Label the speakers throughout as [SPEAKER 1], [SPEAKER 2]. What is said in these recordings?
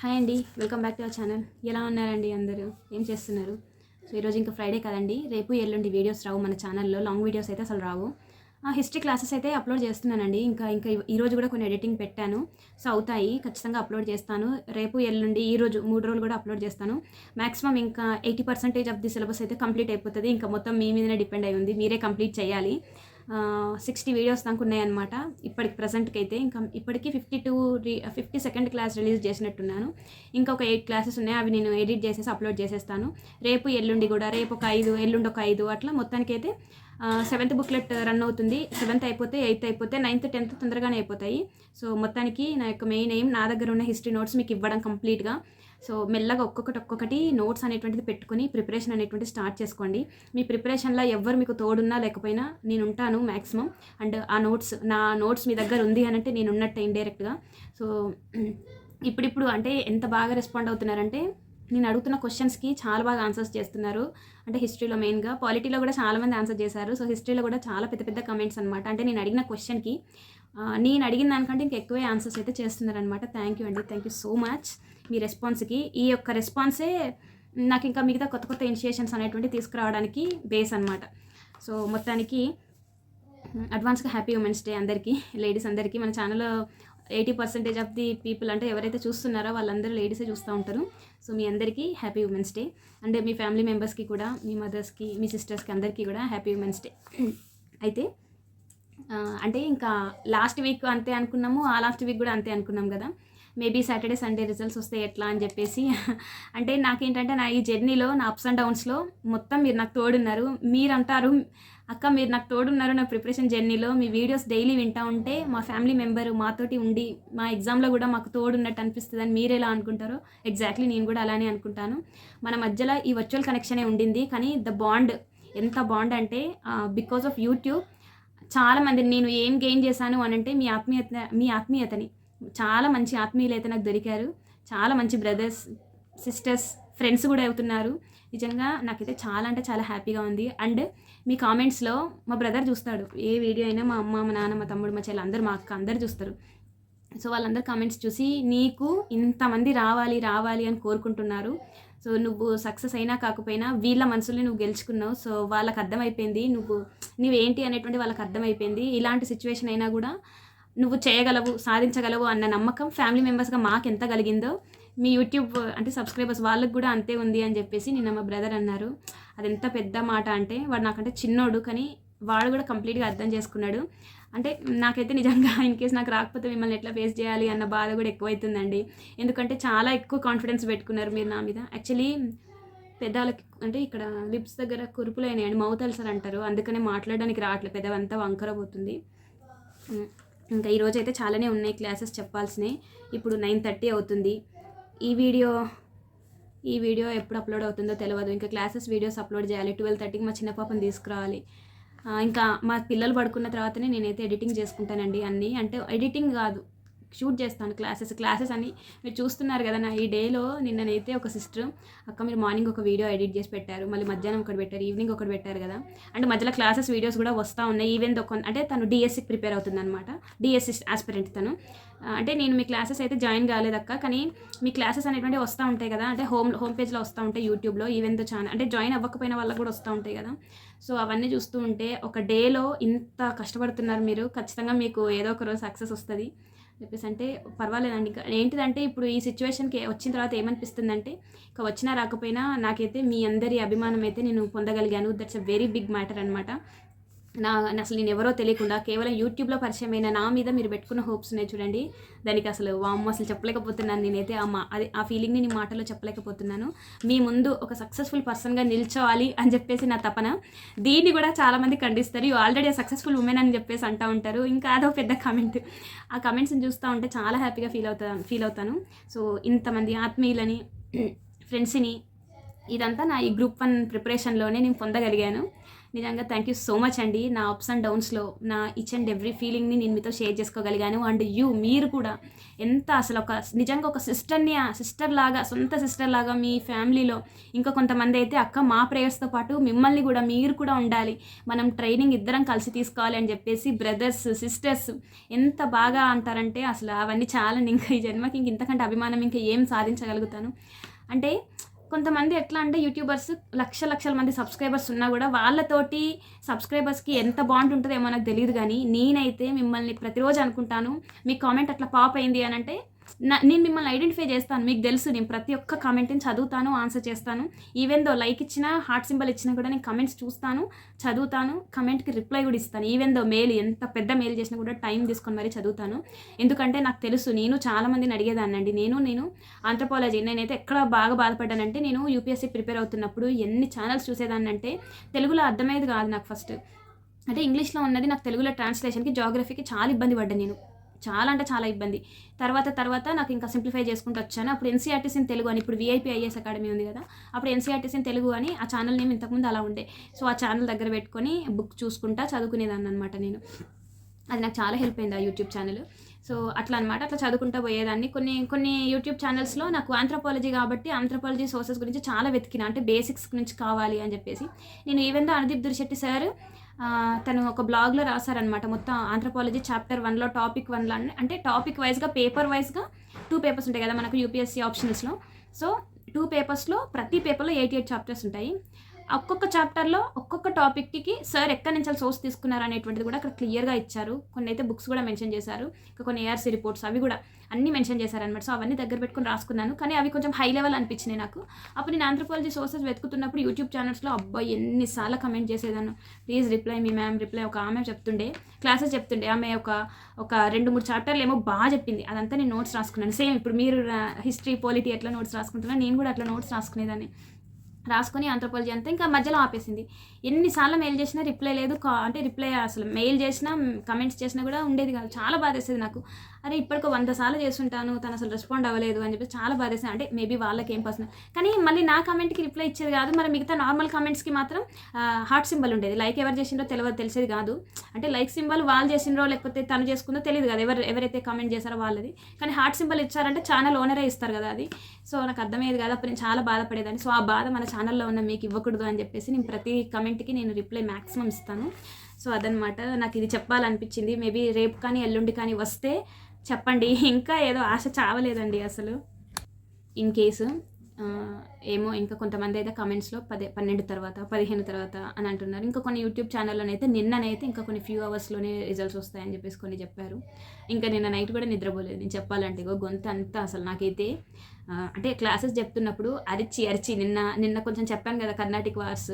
[SPEAKER 1] Hi అండి welcome back to our channel. ఎలా ఉన్నారండి అందరూ? ఏం చేస్తున్నారు? సో ఈరోజు ఇంకా ఫ్రైడే కదండి. రేపు ఎల్లుండి వీడియోస్ రావు మన ఛానల్లో. లాంగ్ వీడియోస్ అయితే అసలు రావు. హిస్టరీ క్లాసెస్ అయితే అప్లోడ్ చేస్తున్నానండి. ఇంకా ఇంకా ఈరోజు కూడా కొన్ని ఎడిటింగ్ పెట్టాను. సో అవుతాయి. ఖచ్చితంగా అప్లోడ్ చేస్తాను. రేపు ఎల్లుండి ఈ రోజు మూడు రోజులు కూడా అప్లోడ్ చేస్తాను. మాక్సిమం ఇంకా eighty percentage of the syllabus అయితే కంప్లీట్ అయిపోతుంది. ఇంకా మొత్తం మీ మీదనే డిపెండ్ అయి ఉంది. మీరే కంప్లీట్ చేయాలి. సిక్స్టీ వీడియోస్ దాకా ఉన్నాయన్నమాట. ఇప్పటికి ప్రజెంట్కి అయితే ఇంకా ఇప్పటికి fifty two fifty second class release చేసినట్టున్నాను. ఇంకా ఒక ఎయిట్ క్లాసెస్ ఉన్నాయి. అవి నేను ఎడిట్ చేసేసి అప్లోడ్ చేసేస్తాను. రేపు ఎల్లుండి కూడా రేపు ఒక ఐదు ఎల్లుండి ఒక ఐదు అట్లా మొత్తానికి అయితే సెవెంత్ బుక్లెట్ రన్ అవుతుంది. సెవెంత్ అయిపోతే ఎయిత్ అయిపోతే నైన్త్ టెన్త్ తొందరగానే అయిపోతాయి. సో మొత్తానికి నా యొక్క మెయిన్ ఎయిమ్ నా దగ్గర ఉన్న హిస్టరీ నోట్స్ మీకు ఇవ్వడం కంప్లీట్గా సో మెల్లగా ఒక్కొక్కటి ఒక్కొక్కటి నోట్స్ అనేటువంటిది పెట్టుకుని ప్రిపరేషన్ అనేటువంటి స్టార్ట్ చేసుకోండి. మీ ప్రిపరేషన్లో ఎవరు మీకు తోడున్నా లేకపోయినా నేను ఉంటాను మ్యాక్సిమం అండ్ ఆ నోట్స్ నా నోట్స్ మీ దగ్గర ఉంది అని అంటే నేను ఉన్నట్టు ఇండైరెక్ట్గా. సో ఇప్పుడిప్పుడు అంటే ఎంత బాగా రెస్పాండ్ అవుతున్నారంటే నేను అడుగుతున్న క్వశ్చన్స్కి చాలా బాగా ఆన్సర్స్ చేస్తున్నారు. అంటే హిస్టరీలో మెయిన్గా పాలిటీలో కూడా చాలా మంది ఆన్సర్ చేశారు. సో హిస్టరీలో కూడా చాలా పెద్ద పెద్ద కమెంట్స్ అనమాట అంటే నేను అడిగిన క్వశ్చన్కి నేను అడిగిన దానికంటే ఇంకా ఎక్కువే ఆన్సర్స్ అయితే చేస్తున్నారనమాట థ్యాంక్ యూ అండి. థ్యాంక్ యూ సో మచ్ మీ రెస్పాన్స్కి ఈ యొక్క రెస్పాన్సే నాకు ఇంకా మిగతా కొత్త కొత్త ఇనిషియేషన్స్ అనేటువంటి తీసుకురావడానికి బేస్ అనమాట సో మొత్తానికి అడ్వాన్స్గా హ్యాపీ ఉమెన్స్ డే అందరికీ లేడీస్ అందరికీ. మన ఛానల్లో eighty percentage of the people అంటే ఎవరైతే చూస్తున్నారో వాళ్ళందరూ లేడీసే చూస్తూ ఉంటారు. సో మీ అందరికీ హ్యాపీ ఉమెన్స్ డే అండ్ మీ ఫ్యామిలీ మెంబర్స్కి కూడా మీ మదర్స్కి మీ సిస్టర్స్కి అందరికీ కూడా హ్యాపీ ఉమెన్స్ డే అయితే అంటే ఇంకా లాస్ట్ వీక్ అంతే అనుకున్నాము ఆ లాస్ట్ వీక్ కూడా అంతే అనుకున్నాం కదా. మేబీ సాటర్డే సండే రిజల్ట్స్ వస్తే ఎట్లా అని చెప్పేసి. అంటే నాకేంటంటే నా ఈ జర్నీలో నా అప్స్ అండ్ డౌన్స్లో మొత్తం మీరు నాకు తోడున్నారు. మీరంటారు అక్క మీరు నాకు తోడున్నారు నా ప్రిపరేషన్ జర్నీలో మీ వీడియోస్ డైలీ వింటా ఉంటే మా ఫ్యామిలీ మెంబరు మాతోటి ఉండి మా ఎగ్జామ్లో కూడా మాకు తోడున్నట్టు అనిపిస్తుంది అని మీరు ఎలా అనుకుంటారో ఎగ్జాక్ట్లీ నేను కూడా అలానే అనుకుంటాను. మన మధ్యలో ఈ వర్చువల్ కనెక్షనే ఉండింది. కానీ ద బాండ్ ఎంత బాండ్ అంటే బికాస్ ఆఫ్ యూట్యూబ్ చాలామంది నేను ఏం గెయిన్ చేశాను అని అంటే మీ ఆత్మీయత మీ ఆత్మీయతని. చాలా మంచి ఆత్మీయులు అయితే నాకు దొరికారు. చాలా మంచి బ్రదర్స్ సిస్టర్స్ ఫ్రెండ్స్ కూడా అవుతున్నారు. నిజంగా నాకైతే చాలా అంటే చాలా హ్యాపీగా ఉంది. అండ్ మీ కామెంట్స్లో మా బ్రదర్ చూస్తాడు. ఏ వీడియో అయినా మా అమ్మ మా నాన్న మా తమ్ముడు మా చెల్లి అందరు మా అక్క అందరు చూస్తారు. సో వాళ్ళందరూ కామెంట్స్ చూసి నీకు ఇంతమంది రావాలి రావాలి అని కోరుకుంటున్నారు. సో నువ్వు సక్సెస్ అయినా కాకపోయినా వీళ్ళ మనసుల్ని నువ్వు గెలుచుకున్నావు. సో వాళ్ళకి అర్థమైపోయింది. నువ్వు నువ్వేంటి అనేటువంటి వాళ్ళకి అర్థమైపోయింది. ఇలాంటి సిచ్యువేషన్ అయినా కూడా నువ్వు చేయగలవు సాధించగలవు అన్న నమ్మకం ఫ్యామిలీ మెంబర్స్గా మాకు ఎంత కలిగిందో మీ యూట్యూబ్ అంటే సబ్స్క్రైబర్స్ వాళ్ళకి కూడా అంతే ఉంది అని చెప్పేసి నిన్న మా బ్రదర్ అన్నారు. అది ఎంత పెద్ద మాట అంటే వాడు నాకంటే చిన్నోడు కానీ వాడు కూడా కంప్లీట్గా అర్థం చేసుకున్నాడు. అంటే నాకైతే నిజంగా ఇన్ కేస్ నాకు రాకపోతే మిమ్మల్ని ఎట్లా ఫేస్ చేయాలి అన్న బాధ కూడా ఎక్కువైతుందండి. ఎందుకంటే చాలా ఎక్కువ కాన్ఫిడెన్స్ పెట్టుకున్నారు మీరు నా మీద. యాక్చువల్లీ పెదాలకి అంటే ఇక్కడ లిప్స్ దగ్గర కురుపులు అయినాయండి మౌత్ అల్సర్ అంటారు. అందుకనే మాట్లాడడానికి రావట్లేదు పెదవంతా వంకరపోతుంది ఇంకా ఈరోజు అయితే చాలానే ఉన్నాయి క్లాసెస్ చెప్పాల్సినవి. ఇప్పుడు నైన్ థర్టీ అవుతుంది. ఈ వీడియో ఈ వీడియో ఎప్పుడు అప్లోడ్ అవుతుందో తెలియదు ఇంకా క్లాసెస్ వీడియోస్ అప్లోడ్ చేయాలి. ట్వెల్వ్ థర్టీకి మా చిన్న పాపను తీసుకురావాలి. ఇంకా మా పిల్లలు పడుకున్న తర్వాతనే నేనైతే ఎడిటింగ్ చేసుకుంటానండి అన్నీ. అంటే ఎడిటింగ్ కాదు. షూట్ చేస్తాను క్లాసెస్ క్లాసెస్ అని. మీరు చూస్తున్నారు కదా నా ఈ డేలో నిన్ననైతే ఒక సిస్టర్ అక్క మీరు మార్నింగ్ ఒక వీడియో ఎడిట్ చేసి పెట్టారు. మళ్ళీ మధ్యాహ్నం ఒకటి పెట్టారు ఈవినింగ్ ఒకటి పెట్టారు కదా. అంటే మధ్యలో క్లాసెస్ వీడియోస్ కూడా వస్తూ ఉన్నాయి. ఈవెన్ ఒక అంటే తను డిఎస్సికి ప్రిపేర్ అవుతుంది అనమాట డిఎస్సి ఆస్పిరెంట్ తను. అంటే నేను మీ క్లాసెస్ అయితే జాయిన్ కాలేదక్క కానీ మీ క్లాసెస్ అనేటువంటి వస్తూ ఉంటాయి కదా. అంటే హోమ్ హోమ్ పేజ్లో వస్తూ ఉంటాయి యూట్యూబ్లో ఈవెన్తో ఛానల్. అంటే జాయిన్ అవ్వకపోయిన వాళ్ళకి కూడా వస్తూ ఉంటాయి కదా. సో అవన్నీ చూస్తూ ఉంటే ఒక డేలో ఇంత కష్టపడుతున్నారు మీరు. ఖచ్చితంగా మీకు ఏదో ఒక రోజు సక్సెస్ వస్తుంది. చెప్పేసి అంటే పర్వాలేదండి. ఇంకా ఏంటిదంటే ఇప్పుడు ఈ సిచ్యువేషన్కి వచ్చిన తర్వాత ఏమనిపిస్తుందంటే ఇంకా వచ్చినా రాకపోయినా నాకైతే మీ అందరి అభిమానం అయితే నేను పొందగలిగాను. That's a very big matter అనమాట నా అసలు నేను ఎవరో తెలియకుండా కేవలం యూట్యూబ్లో పరిచయమైన నా మీద మీరు పెట్టుకున్న హోప్స్ ఉన్నాయి చూడండి. దానికి అసలు వామ్మ అసలు చెప్పలేకపోతున్నాను నేనైతే. ఆ మా అది ఆ ఫీలింగ్ని నీ మాటలో చెప్పలేకపోతున్నాను. మీ ముందు ఒక సక్సెస్ఫుల్ పర్సన్గా నిల్చోవాలి అని చెప్పేసి నా తపన. దీన్ని కూడా చాలామంది ఖండిస్తారు. యూ ఆల్రెడీ సక్సెస్ఫుల్ ఉమెన్ అని చెప్పేసి అంటూ ఉంటారు. ఇంకా అదో పెద్ద కమెంట్ ఆ కమెంట్స్ని చూస్తూ ఉంటే చాలా హ్యాపీగా ఫీల్ అవుతాను ఫీల్ అవుతాను. సో ఇంతమంది ఆత్మీయులని ఫ్రెండ్స్ని ఇదంతా నా ఈ గ్రూప్ వన్ ప్రిపరేషన్లోనే నేను పొందగలిగాను. నిజంగా థ్యాంక్ యూ సో మచ్ అండి. నా అప్స్ అండ్ డౌన్స్లో నా ఇచ్ అండ్ ఎవ్రీ ఫీలింగ్ని నేను మీతో షేర్ చేసుకోగలిగాను. అండ్ యూ మీరు కూడా ఎంత అసలు ఒక నిజంగా ఒక సిస్టర్ని సిస్టర్ లాగా సొంత సిస్టర్ లాగా మీ ఫ్యామిలీలో ఇంకా కొంతమంది అయితే అక్క మా ప్రేయర్స్తో పాటు మిమ్మల్ని కూడా మీరు కూడా ఉండాలి. మనం ట్రైనింగ్ ఇద్దరం కలిసి తీసుకోవాలి అని చెప్పేసి బ్రదర్స్ సిస్టర్స్ ఎంత బాగా అంటారంటే అసలు అవన్నీ చాలా ఇంకా ఈ జన్మకి ఇంక ఇంతకంటే అభిమానం ఇంకా ఏం సాధించగలుగుతాను. అంటే కొంతమంది ఎట్లా అంటే యూట్యూబర్స్ లక్ష లక్షల మంది సబ్స్క్రైబర్స్ ఉన్నా కూడా వాళ్ళతోటి సబ్స్క్రైబర్స్కి ఎంత బాండ్ ఏమో నాకు తెలియదు కానీ నేనైతే మిమ్మల్ని ప్రతిరోజు అనుకుంటాను మీ కామెంట్ అట్లా పాప్ అయింది అని అంటే నేను మిమ్మల్ని ఐడెంటిఫై చేస్తాను. మీకు తెలుసు నేను ప్రతి ఒక్క కామెంట్ని చదువుతాను ఆన్సర్ చేస్తాను. ఈవెన్ దో లైక్ ఇచ్చినా హార్ట్ సింబల్ ఇచ్చినా కూడా నేను కమెంట్స్ చూస్తాను చదువుతాను కమెంట్కి రిప్లై కూడా ఇస్తాను. ఈవెన్ దో మెయిల్ ఎంత పెద్ద మెయిల్ చేసినా కూడా టైం తీసుకొని మరీ చదువుతాను. ఎందుకంటే నాకు తెలుసు నేను చాలా మందిని అడిగేదాన్నండి నేను నేను ఆంథ్రపాలజీ నేనైతే ఎక్కడ బాగా బాధపడ్డానంటే నేను యూపీఎస్సీ ప్రిపేర్ అవుతున్నప్పుడు ఎన్ని ఛానల్స్ చూసేదాన్ని అంటే తెలుగులో అర్థమయ్యేది కాదు నాకు ఫస్ట్ అంటే ఇంగ్లీష్లో ఉన్నది నాకు తెలుగులో ట్రాన్స్లేషన్కి జాగ్రఫీకి చాలా ఇబ్బంది పడ్డాను నేను. చాలా అంటే చాలా ఇబ్బంది. తర్వాత తర్వాత నాకు ఇంకా సింప్లిఫై చేసుకుంటూ వచ్చాను. అప్పుడు ఎన్సీఆర్టీసీని తెలుగు అని ఇప్పుడు విఐపి ఐఎస్ అకాడమీ ఉంది కదా అప్పుడు ఎన్సీఆర్టీసీని తెలుగు అని ఆ ఛానల్ నేమ్ ఇంతకుముందు అలా ఉండే. సో ఆ ఛానల్ దగ్గర పెట్టుకొని బుక్ చూసుకుంటా చదువుకునేదాన్ని అనమాట నేను. అది నాకు చాలా హెల్ప్ అయింది ఆ యూట్యూబ్ ఛానల్ సో అట్లా అనమాట అట్లా చదువుకుంటూ పోయేదాన్ని. కొన్ని కొన్ని యూట్యూబ్ ఛానల్స్లో నాకు ఆంథ్రపాలజీ కాబట్టి ఆంథ్రపాలజీ సోర్సెస్ గురించి చాలా వెతికిన అంటే బేసిక్స్ నుంచి కావాలి అని చెప్పేసి. నేను even though Anudeep Durishetty sir తను ఒక బ్లాగ్లో రాశారనమాట మొత్తం ఆంథ్రపాలజీ చాప్టర్ వన్లో టాపిక్ వన్లో అంటే టాపిక్ వైజ్గా పేపర్ వైజ్గా టూ పేపర్స్ ఉంటాయి కదా మనకు యూపీఎస్సీ ఆప్షన్స్లో సో టూ పేపర్స్లో ప్రతి పేపర్లో ఎయిటీ ఎయిట్ చాప్టర్స్ ఉంటాయి. ఒక్కొక్క చాప్టర్లో ఒక్కొక్క టాపిక్కి సార్ ఎక్కడి నుంచి సోర్స్ తీసుకున్నారు అనేటువంటిది కూడా అక్కడ క్లియర్గా ఇచ్చారు. కొన్ని అయితే బుక్స్ కూడా మెన్షన్ చేశారు. ఇంకా కొన్ని ఏఆర్సీ రిపోర్ట్స్ అవి కూడా అన్నీ మెన్షన్ చేశారనమాట సో అవన్నీ దగ్గర పెట్టుకుని రాసుకున్నాను. కానీ అవి కొంచెం హై లెవెల్ అనిపించినాయి నాకు. అప్పుడు నేను ఆంథ్రపాలజీ సోర్సెస్ వెతుకుతున్నప్పుడు యూట్యూబ్ ఛానల్స్లో అబ్బాయి ఎన్నిసార్లు కమెంట్ చేసేదాన్ని. Please reply me ma'am reply ఒక ఆమె చెప్తుండే క్లాసెస్ చెప్తుండే. ఆమె ఒక ఒక రెండు మూడు చాప్టర్లు ఏమో బాగా చెప్పింది. అదంతా నేను నోట్స్ రాసుకున్నాను. సేమ్ ఇప్పుడు మీరు uh, హిస్టరీ పాలిటీ ఎట్లా నోట్స్ రాసుకుంటున్నా నేను కూడా అట్లా నోట్స్ రాసుకునేదాన్ని. రాసుకొని ఆంథ్రోపాలజీ అంతా ఇంకా మధ్యలో ఆపేసింది. ఎన్నిసార్లు మెయిల్ చేసినా రిప్లై లేదు కా- అంటే రిప్లై అసలు మెయిల్ చేసినా కమెంట్స్ చేసినా కూడా ఉండేది కాదు. చాలా బాధేసేది నాకు. అరే ఇప్పటికో వంద సార్లు చేస్తుంటాను తను అసలు రెస్పాండ్ అవ్వలేదు అని చెప్పి చాలా బాధేసింది. అంటే మేబీ వాళ్ళకి ఏం పర్సనల్ కానీ మళ్ళీ నా కమెంట్కి రిప్లై ఇచ్చేది కాదు. మరి మిగతా నార్మల్ కమెంట్స్కి మాత్రం హార్ట్ సింబల్ ఉండేది. లైక్ ఎవరు చేసిండో తెలియదు తెలిసేది కాదు. అంటే లైక్ సింబల్ వాళ్ళు చేసిండ్రో లేకపోతే తను చేసుకుందో తెలియదు కదా. ఎవరు ఎవరైతే కమెంట్ చేశారో వాళ్ళది. కానీ హార్ట్ సింబల్ ఇచ్చారంటే ఛానల్ ఓనరే ఇస్తారు కదా అది. సో నాకు అర్థమయ్యేది కాదు. అప్పుడు నేను చాలా బాధపడేదాన్ని. సో ఆ బాధ మన ఛానల్లో ఉన్న మీకు ఇవ్వకూడదు అని చెప్పేసి నేను ప్రతి కమెంట్కి నేను రిప్లై మ్యాక్సిమం ఇస్తాను. సో అదనమాట నాకు ఇది చెప్పాలనిపించింది. మేబీ రేపు కానీ ఎల్లుండి కానీ వస్తే చెప్పండి. ఇంకా ఏదో ఆశ చావలేదండి అసలు. ఇన్ కేసు ఏమో ఇంకా కొంతమంది అయితే కమెంట్స్లో పదే పన్నెండు తర్వాత పదిహేను తర్వాత అని అంటున్నారు. ఇంకా కొన్ని యూట్యూబ్ ఛానల్లోనైతే నిన్ననైతే ఇంకా కొన్ని ఫ్యూ అవర్స్లోనే రిజల్ట్స్ వస్తాయని చెప్పేసి కొన్ని చెప్పారు. ఇంకా నిన్న నైట్ కూడా నిద్రపోలేదు. నేను చెప్పాలంటే ఇగో గొంతు అంతా అసలు నాకైతే అంటే క్లాసెస్ చెప్తున్నప్పుడు అరిచి అరిచి నిన్న నిన్న కొంచెం చెప్పాను కదా కర్ణాటిక్ వార్స్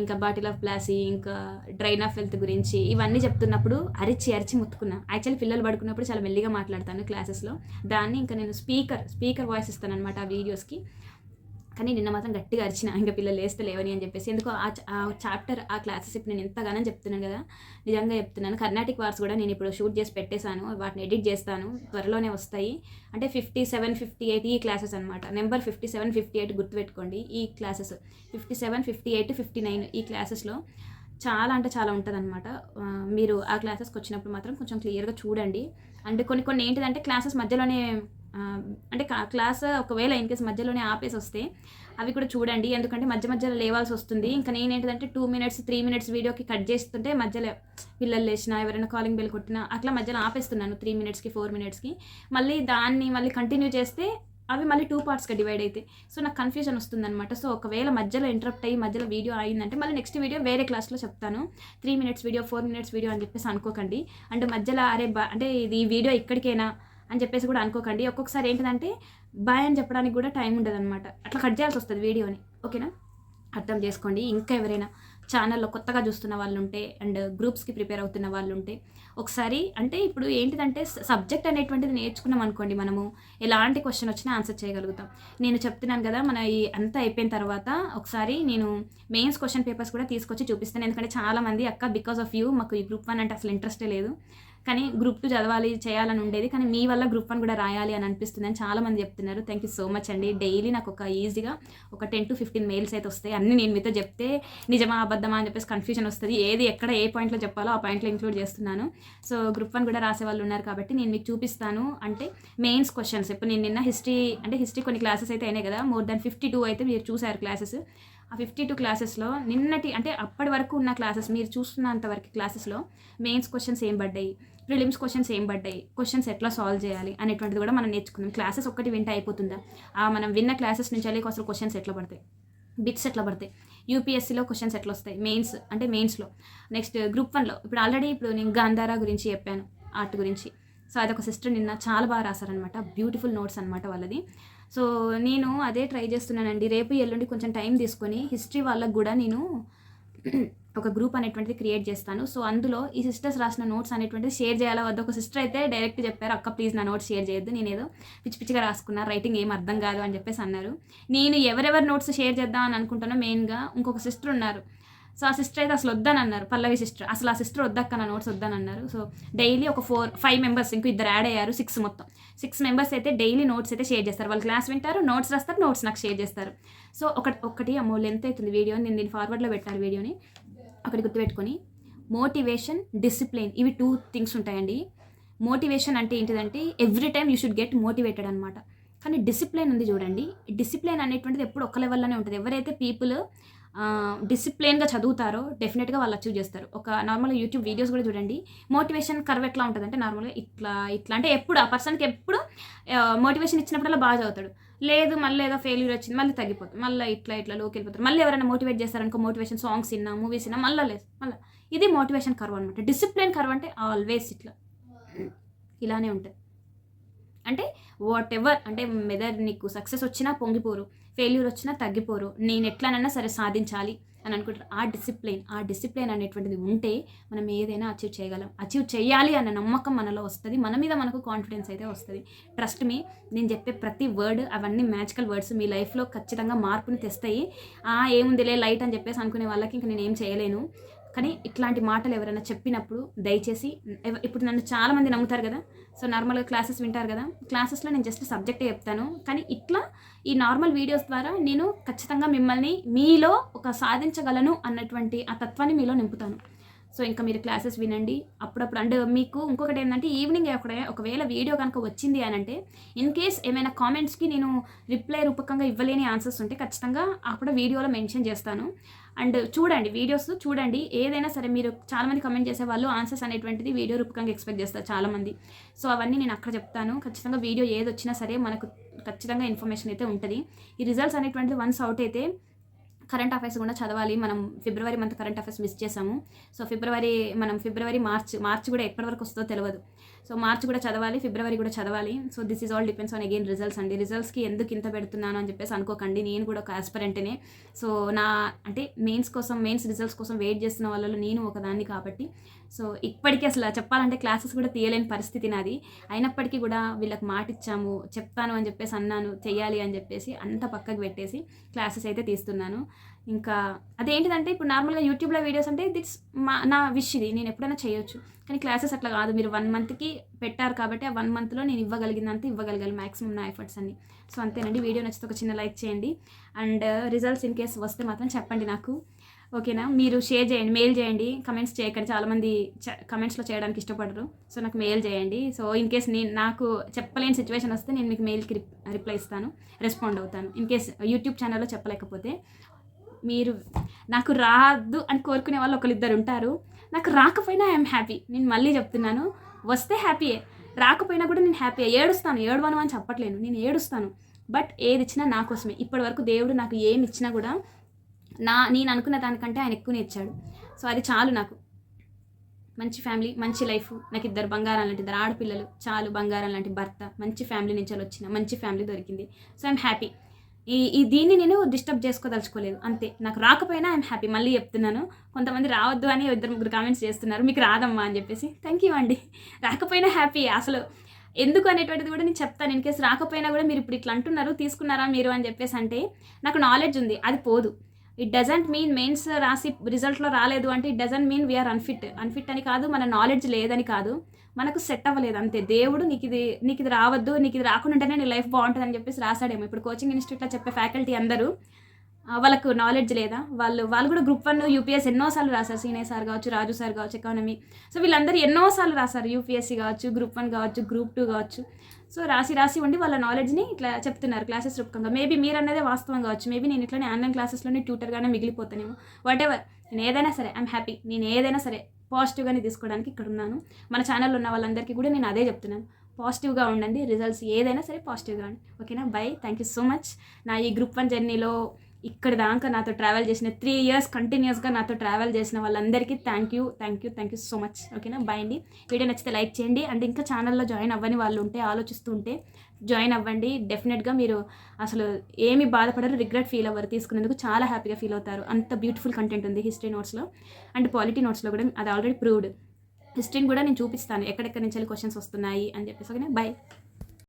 [SPEAKER 1] ఇంకా బాటిల్ ఆఫ్ ప్లాసీ ఇంకా డ్రైన్ ఆఫ్ హెల్త్ గురించి ఇవన్నీ చెప్తున్నప్పుడు అరిచి అరిచి ముత్తుకున్నా. యాక్చువల్లీ పిల్లలు పడుకున్నప్పుడు చాలా మెల్లిగా మాట్లాడతాను క్లాసెస్లో. దాన్ని ఇంకా నేను స్పీకర్ స్పీకర్ వాయిస్ ఇస్తాను అనమాట ఆ వీడియోస్కి. కానీ నిన్న మాత్రం గట్టిగా అరిచిన ఇంకా పిల్లలు లేస్తే లేవని అని చెప్పేసి. ఎందుకో ఆ చాప్టర్ ఆ క్లాసెస్ ఇప్పుడు నేను ఎంతగానో చెప్తున్నాను కదా. నిజంగా చెప్తున్నాను. కర్ణాటిక్ వార్స్ కూడా నేను ఇప్పుడు షూట్ చేసి పెట్టేశాను. వాటిని ఎడిట్ చేస్తాను. త్వరలోనే వస్తాయి. అంటే ఫిఫ్టీ సెవెన్ ఫిఫ్టీ ఎయిట్ ఈ క్లాసెస్ అనమాట number fifty seven fifty eight గుర్తుపెట్టుకోండి ఈ classes fifty seven fifty eight fifty nine ఈ క్లాసెస్లో చాలా అంటే చాలా ఉంటుంది అనమాట మీరు ఆ క్లాసెస్కి వచ్చినప్పుడు మాత్రం కొంచెం క్లియర్గా చూడండి. అంటే కొన్ని కొన్ని ఏంటిదంటే క్లాసెస్ మధ్యలోనే అంటే క్లాస్ ఒకవేళ ఇన్ కేస్ మధ్యలోనే ఆపేసి వస్తే అవి కూడా చూడండి. ఎందుకంటే మధ్య మధ్యలో లేవాల్సి వస్తుంది. ఇంకా నేను ఏంటంటే టూ మినిట్స్ త్రీ మినిట్స్ వీడియోకి కట్ చేస్తుంటే మధ్యలో పిల్లలు లేచినా ఎవరైనా కాలింగ్ బెల్ కొట్టినా అట్లా మధ్యలో ఆపేస్తున్నాను త్రీ మినిట్స్కి ఫోర్ మినిట్స్కి. మళ్ళీ దాన్ని మళ్ళీ కంటిన్యూ చేస్తే అవి మళ్ళీ టూ పార్ట్స్గా డివైడ్ అవుతాయి సో నాకు కన్ఫ్యూజన్ వస్తుందన్నమాట. సో ఒకవేళ మధ్యలో ఇంటరప్ట్ అయ్యి మధ్యలో వీడియో అయిందంటే మళ్ళీ నెక్స్ట్ వీడియో వేరే క్లాస్లో చెప్తాను. Three minutes video four minutes video అని చెప్పేసి అనుకోకండి. అంటే మధ్యలో అరే బా అంటే ఇది ఈ వీడియో ఇక్కడికైనా? అని చెప్పేసి కూడా అనుకోకండి. ఒక్కొక్కసారి ఏంటంటే బాయ్ అని చెప్పడానికి కూడా టైం ఉండదు అనమాట అట్లా కట్ చేయాల్సి వస్తుంది వీడియోని. ఓకేనా అర్థం చేసుకోండి. ఇంకా ఎవరైనా ఛానల్లో కొత్తగా చూస్తున్న వాళ్ళు ఉంటే అండ్ గ్రూప్స్కి ప్రిపేర్ అవుతున్న వాళ్ళు ఉంటే ఒకసారి అంటే ఇప్పుడు ఏంటిదంటే సబ్జెక్ట్ అనేటువంటిది నేర్చుకున్నాం అనుకోండి మనము ఎలాంటి క్వశ్చన్ వచ్చినా ఆన్సర్ చేయగలుగుతాం. నేను చెప్తున్నాను కదా మన ఈ అంతా అయిపోయిన తర్వాత ఒకసారి నేను మెయిన్స్ క్వశ్చన్ పేపర్స్ కూడా తీసుకొచ్చి చూపిస్తాను. ఎందుకంటే చాలామంది అక్క బికాస్ ఆఫ్ యూ మాకు ఈ గ్రూప్ వన్ అంటే అసలు ఇంట్రెస్టే లేదు. కానీ గ్రూప్ టూ చదవాలి చేయాలని ఉండేది. కానీ మీ వల్ల గ్రూప్ వన్ కూడా రాయాలి అని అనిపిస్తుంది అని చాలామంది చెప్తున్నారు. థ్యాంక్ యూ సో మచ్ అండి. డైలీ నాకు ఒక ఈజీగా ఒక టెన్ టు ఫిఫ్టీన్ మెయిల్స్ అయితే వస్తాయి. అన్నీ నేను మీతో చెప్తే నిజమా అబద్ధమా అని చెప్పేసి కన్ఫ్యూజన్ వస్తుంది. ఏది ఎక్కడ ఏ పాయింట్లో చెప్పాలో ఆ పాయింట్లో ఇంక్లూడ్ చేస్తున్నాను. సో గ్రూప్ వన్ కూడా రాసే వాళ్ళు ఉన్నారు కాబట్టి నేను మీకు చూపిస్తాను. అంటే మెయిన్స్ క్వశ్చన్స్ ఇప్పుడు నేను నిన్న హిస్టరీ అంటే హిస్టరీ కొన్ని క్లాసెస్ అయితే అయినాయి కదా. మోర్ దాన్ ఫిఫ్టీ టూ అయితే మీరు చూసారు క్లాసెస్ ఆ ఫిఫ్టీ టూ క్లాసెస్లో నిన్నటి అంటే అప్పటి వరకు ఉన్న క్లాసెస్ మీరు చూస్తున్నంత వరకు క్లాసెస్లో మెయిన్స్ క్వశ్చన్స్ ఏం పడ్డాయి? ప్రిలిమ్స్ క్వశ్చన్స్ ఏం పడ్డాయి? క్వశ్చన్స్ ఎట్లా సాల్వ్ చేయాలి? అనేటువంటిది కూడా మనం నేర్చుకున్నాం. క్లాసెస్ ఒక్కటి వింటే అయిపోతుందా? ఆ మనం విన్న క్లాసెస్ నుంచి వెళ్ళి అసలు క్వశ్చన్స్ ఎట్లా పడతాయి? బిట్స్ ఎట్లా పడతాయి? యూపీఎస్సీలో క్వశ్చన్స్ ఎట్లా వస్తాయి? మెయిన్స్ అంటే మెయిన్స్లో. నెక్స్ట్ గ్రూప్ వన్లో. ఇప్పుడు ఆల్రెడీ ఇప్పుడు నేను గాంధారా గురించి చెప్పాను ఆర్ట్ గురించి. సో అదొక సిస్టర్ నిన్న చాలా బాగా రాశారనమాట బ్యూటిఫుల్ నోట్స్ అనమాట వాళ్ళది. సో నేను అదే ట్రై చేస్తున్నానండి. రేపు ఎల్లుండి కొంచెం టైం తీసుకొని హిస్టరీ వాళ్ళకు కూడా నేను ఒక గ్రూప్ అనేటువంటిది క్రియేట్ చేస్తాను. సో అందులో ఈ సిస్టర్స్ రాసిన నోట్స్ అనేటువంటిది షేర్ చేయాలా వద్ద? ఒక సిస్టర్ అయితే డైరెక్ట్ చెప్పారు అక్క ప్లీజ్ నా నోట్స్ షేర్ చేయొద్దు నేను ఏదో పిచ్చి పిచ్చిగా రాసుకున్నా రైటింగ్ ఏం అర్థం కాదు అని చెప్పేసి అన్నారు. నేను ఎవరెవరి నోట్స్ షేర్ చేద్దాం అని అనుకుంటానో మెయిన్గా ఇంకొక సిస్టర్ ఉన్నారు. సో ఆ సిస్టర్ అయితే అసలు వద్దని అన్నారు పల్లవి సిస్టర్ అసలు ఆ సిస్టర్ వద్దక్క నా నోట్స్ వద్దని అన్నారు. సో డైలీ ఒక ఫోర్ ఫైవ్ మెంబర్స్ ఇంకో ఇద్దరు యాడ్ అయ్యారు సిక్స్ మొత్తం. సిక్స్ మెంబర్స్ అయితే డైలీ నోట్స్ అయితే షేర్ చేస్తారు. వాళ్ళు క్లాస్ వింటారు నోట్స్ రాస్తారు నోట్స్ నాకు షేర్ చేస్తారు. సో ఒకటి ఒకటి అమ్మో లెంత్ అవుతుంది వీడియో. నేను దీన్ని ఫార్వర్డ్లో పెట్టాను వీడియోని. ఒకటి గుర్తుపెట్టుకొని. మోటివేషన్ డిసిప్లిన్ ఇవి టూ థింగ్స్ ఉంటాయండి. మోటివేషన్ అంటే ఏంటిదంటే every time you should get motivated అనమాట కానీ డిసిప్లిన్ ఉంది చూడండి. డిసిప్లిన్ అనేటువంటిది ఎప్పుడు ఒక లెవెల్లోనే ఉంటుంది. ఎవరైతే పీపుల్ డిసిప్లిన్గా చదువుతారో డెఫినెట్గా వాళ్ళు అచీవ్ చేస్తారు. ఒక నార్మల్గా యూట్యూబ్ వీడియోస్ కూడా చూడండి. మోటివేషన్ కర్వ్ ఎట్లా ఉంటుంది అంటే నార్మల్గా ఇట్లా ఇట్లా అంటే ఎప్పుడు ఆ పర్సన్కి ఎప్పుడు మోటివేషన్ ఇచ్చినప్పుడల్లా బాగా చదువుతాడు. లేదు మళ్ళీ ఏదో ఫెయిల్యూర్ వచ్చింది మళ్ళీ తగ్గిపోతుంది మళ్ళీ ఇట్లా ఇట్లా లోకి వెళ్ళిపోతారు మళ్ళీ ఎవరైనా మోటివేట్ చేస్తారనుకో మోటివేషన్ సాంగ్స్ విన్నా మూవీస్ విన్నా మళ్ళీ లేదు మళ్ళీ. ఇది మోటివేషన్ కర్వ్ అనమాట డిసిప్లిన్ కర్వ్ అంటే ఆల్వేస్ ఇట్లా. ఇలానే ఉంటుంది. అంటే వాట్ ఎవర్ అంటే మెదర్ నీకు సక్సెస్ వచ్చినా పొంగిపోరు. ఫెయిల్యూర్ వచ్చినా తగ్గిపోరు. నేను ఎట్లానైనా సరే సాధించాలి అని అనుకుంటారు. ఆ డిసిప్లిన్ ఆ డిసిప్లిన్ అనేటువంటిది ఉంటే మనం ఏదైనా అచీవ్ చేయగలం. అచీవ్ చేయాలి అన్న నమ్మకం మనలో వస్తుంది. మన మీద మనకు కాన్ఫిడెన్స్ అయితే వస్తుంది. ట్రస్ట్ మీ నేను చెప్పే ప్రతి వర్డ్ అవన్నీ మ్యాజికల్ వర్డ్స్ మీ లైఫ్లో ఖచ్చితంగా మార్పుని తెస్తాయి. ఆ ఏముందిలే లైట్ అని చెప్పేసి అనుకునే వాళ్ళకి ఇంకా నేను ఏం చేయలేను. కానీ ఇట్లాంటి మాటలు ఎవరైనా చెప్పినప్పుడు దయచేసి ఇప్పుడు నన్ను చాలామంది నమ్ముతారు కదా. సో నార్మల్గా క్లాసెస్ వింటారు కదా. క్లాసెస్లో నేను జస్ట్ సబ్జెక్టే చెప్తాను. కానీ ఇట్లా ఈ నార్మల్ వీడియోస్ ద్వారా నేను ఖచ్చితంగా మిమ్మల్ని మీలో ఒక సాధించగలను అన్నటువంటి ఆ తత్వాన్ని మీలో నింపుతాను. సో ఇంకా మీరు క్లాసెస్ వినండి. అప్పుడప్పుడు అంటే మీకు ఇంకొకటి ఏంటంటే ఈవినింగ్ అక్కడ ఒకవేళ వీడియో కనుక వచ్చింది అని అంటే ఇన్ కేస్ ఏమైనా కామెంట్స్కి నేను రిప్లై రూపకంగా ఇవ్వలేని ఆన్సర్స్ ఉంటే ఖచ్చితంగా అప్పుడు వీడియోలో మెన్షన్ చేస్తాను. అండ్ చూడండి వీడియోస్ చూడండి. ఏదైనా సరే మీరు చాలామంది కమెంట్ చేసే వాళ్ళు ఆన్సర్స్ అనేటువంటిది వీడియో రూపకంగా ఎక్స్పెక్ట్ చేస్తారు చాలామంది సో అవన్నీ నేను అక్కడ చెప్తాను. ఖచ్చితంగా వీడియో ఏది వచ్చినా సరే మనకు ఖచ్చితంగా ఇన్ఫర్మేషన్ అయితే ఉంటుంది. ఈ రిజల్ట్స్ అనేటువంటిది వన్స్ అవుట్ అయితే కరెంట్ అఫైర్స్ కూడా చదవాలి. మనం ఫిబ్రవరి మంత్ కరెంట్ అఫైర్స్ మిస్ చేసాము సో ఫిబ్రవరి మనం ఫిబ్రవరి మార్చ్ మార్చ్ కూడా ఎప్పటి వరకు వస్తుందో తెలియదు సో మార్చ్ కూడా చదవాలి ఫిబ్రవరి కూడా చదవాలి. So this is all depends on again results అండి. రిజల్ట్స్కి ఎందుకు ఇంత పెడుతున్నాను అని చెప్పేసి అనుకోకండి. నేను కూడా ఒక ఆస్పరెంట్నే సో నా అంటే మెయిన్స్ కోసం మెయిన్స్ రిజల్ట్స్ కోసం వెయిట్ చేస్తున్న వాళ్ళలో నేను ఒకదాన్ని కాబట్టి. సో ఇప్పటికీ అసలు చెప్పాలంటే క్లాసెస్ కూడా తీయలేని పరిస్థితి నాది. అయినప్పటికీ కూడా వీళ్ళకి మాట ఇచ్చాము చెప్తాను అని చెప్పేసి అన్నాను చెయ్యాలి అని చెప్పేసి అంత పక్కకు పెట్టేసి క్లాసెస్ అయితే తీస్తున్నాను. ఇంకా అదేంటిదంటే ఇప్పుడు నార్మల్గా యూట్యూబ్లో వీడియోస్ అంటే దిట్స్ మా నా విష్ ఇది. నేను ఎప్పుడైనా చేయొచ్చు. కానీ క్లాసెస్ అట్లా కాదు. మీరు వన్ మంత్కి పెట్టారు కాబట్టి ఆ వన్ మంత్లో నేను ఇవ్వగలిగినంత ఇవ్వగలగాలి మాక్సిమం నా ఎఫర్ట్స్ అన్ని. సో అంతేనండి. వీడియో నచ్చితే ఒక చిన్న లైక్ చేయండి. అండ్ రిజల్ట్స్ ఇన్ కేస్ వస్తే మాత్రం చెప్పండి నాకు. ఓకేనా? మీరు షేర్ చేయండి. మెయిల్ చేయండి. కమెంట్స్ చేయకండి. చాలామంది కమెంట్స్లో చేయడానికి ఇష్టపడరు. సో నాకు మెయిల్ చేయండి. సో ఇన్ కేస్ నేను నాకు చెప్పలేని సిచ్యువేషన్ వస్తే నేను మీకు మెయిల్కి రిప్లై ఇస్తాను. రెస్పాండ్ అవుతాను. ఇన్ కేస్ యూట్యూబ్ ఛానల్లో చెప్పలేకపోతే మీరు నాకు రాదు అని కోరుకునే వాళ్ళు ఒకరిద్దరు ఉంటారు. నాకు రాకపోయినా ఐఎమ్ హ్యాపీ. నేను మళ్ళీ చెప్తున్నాను వస్తే హ్యాపీయే. రాకపోయినా కూడా నేను హ్యాపీ ఏడుస్తాను ఏడవను అని చెప్పట్లేను. నేను ఏడుస్తాను. బట్ ఏది ఇచ్చినా నా కోసమే. ఇప్పటి వరకు దేవుడు నాకు ఏమి ఇచ్చినా కూడా నా నేను అనుకున్న దానికంటే ఆయన ఎక్కువనే ఇచ్చాడు. సో అది చాలు నాకు. మంచి ఫ్యామిలీ మంచి లైఫ్. నాకు ఇద్దరు బంగారం లాంటి ఇద్దరు ఆడపిల్లలు. చాలు బంగారం లాంటి భర్త. మంచి ఫ్యామిలీ నుంచి వచ్చిన మంచి ఫ్యామిలీ దొరికింది. So I'm happy. ఈ ఈ దీన్ని నేను డిస్టర్బ్ చేసుకోదలుచుకోలేదు. అంతే. నాకు రాకపోయినా ఐఎమ్ హ్యాపీ మళ్ళీ చెప్తున్నాను. కొంతమంది రావద్దు అని ఇద్దరు ముగ్గురు కామెంట్స్ చేస్తున్నారు. మీకు రాదమ్మా అని చెప్పేసి. థ్యాంక్ యూ అండి. రాకపోయినా హ్యాపీ అసలు ఎందుకు అనేటువంటిది కూడా నేను చెప్తాను. ఇన్ కేసు రాకపోయినా కూడా మీరు ఇప్పుడు ఇట్లా అంటున్నారు తీసుకున్నారా మీరు అని చెప్పేసి అంటే నాకు నాలెడ్జ్ ఉంది. అది పోదు. ఇట్ డజంట్ మీన్ మెయిన్స్ రాసి రిజల్ట్లో రాలేదు అంటే it doesn't mean we are unfit unfit అని కాదు మన నాలెడ్జ్ లేదని కాదు. మనకు సెట్ అవ్వలేదు. అంతే. దేవుడు నీకు ఇది నీకు ఇది రావద్దు నీకు ఇది రాకుండా ఉంటేనే నీ లైఫ్ బాగుంటుంది అని చెప్పేసి రాశాడేమో. ఇప్పుడు కోచింగ్ ఇన్స్టిట్యూట్లో చెప్పే ఫ్యాకల్టీ అందరూ వాళ్ళకు నాలెడ్జ్ లేదా? వాళ్ళు వాళ్ళు కూడా గ్రూప్ వన్ యూపీఎస్ ఎన్నోసార్లు రాశారు. సీనియర్ సార్ కావచ్చు రాజు సార్ కావచ్చు ఎకానమీ సో వీళ్ళందరూ ఎన్నోసార్లు రాశారు. యూపీఎస్సీ కావచ్చు గ్రూప్ వన్ కావచ్చు గ్రూప్ టూ కావచ్చు. సో రాసి రాసి ఉండి వాళ్ళ నాలెడ్జ్ని ఇట్లా చెప్తున్నారు క్లాసెస్ రూపకంగా. మేబీ మీరు అన్నదే వాస్తవం కావచ్చు. మేబీ నేను ఇట్లానే ఆన్లైన్ క్లాసెస్లోనే ట్యూటర్గానే మిగిలిపోతానేమో వాట్ ఎవర్ నేను ఏదైనా సరే ఐఎమ్ హ్యాపీ నేను ఏదైనా సరే పాజిటివ్గానే తీసుకోవడానికి ఇక్కడ ఉన్నాను మన ఛానల్లో ఉన్న వాళ్ళందరికీ కూడా నేను అదే చెప్తున్నాను. పాజిటివ్గా ఉండండి రిజల్ట్స్ ఏదైనా సరే పాజిటివ్గా ఉండి ఓకేనా? Bye thank you so much నా ఈ గ్రూప్ వన్ జర్నీలో ఇక్కడ దాకా నాతో ట్రావెల్ చేసిన త్రీ ఇయర్స్ కంటిన్యూస్గా నాతో ట్రావెల్ చేసిన వాళ్ళందరికీ thank you thank you thank you so much ఓకేనా? బాయ్ అండి. వీడియో నచ్చితే లైక్ చేయండి. అండ్ ఇంకా ఛానల్లో జాయిన్ అవ్వని వాళ్ళు ఉంటే ఆలోచిస్తుంటే జాయిన్ అవ్వండి. డెఫినెట్గా మీరు అసలు ఏమి బాధపడరు రిగ్రెట్ ఫీల్ అవ్వరు. తీసుకునేందుకు చాలా హ్యాపీగా ఫీల్ అవుతారు. అంత బ్యూటిఫుల్ కంటెంట్ ఉంది హిస్టరీ నోట్స్లో. అండ్ పాలిటీ నోట్స్లో కూడా అది ఆల్రెడీ ప్రూవ్డ్. హిస్టరీని కూడా నేను చూపిస్తాను. ఎక్కడెక్కడి నుంచి క్వశ్చన్స్ వస్తున్నాయి అని చెప్పేసి. ఓకేనా? బై.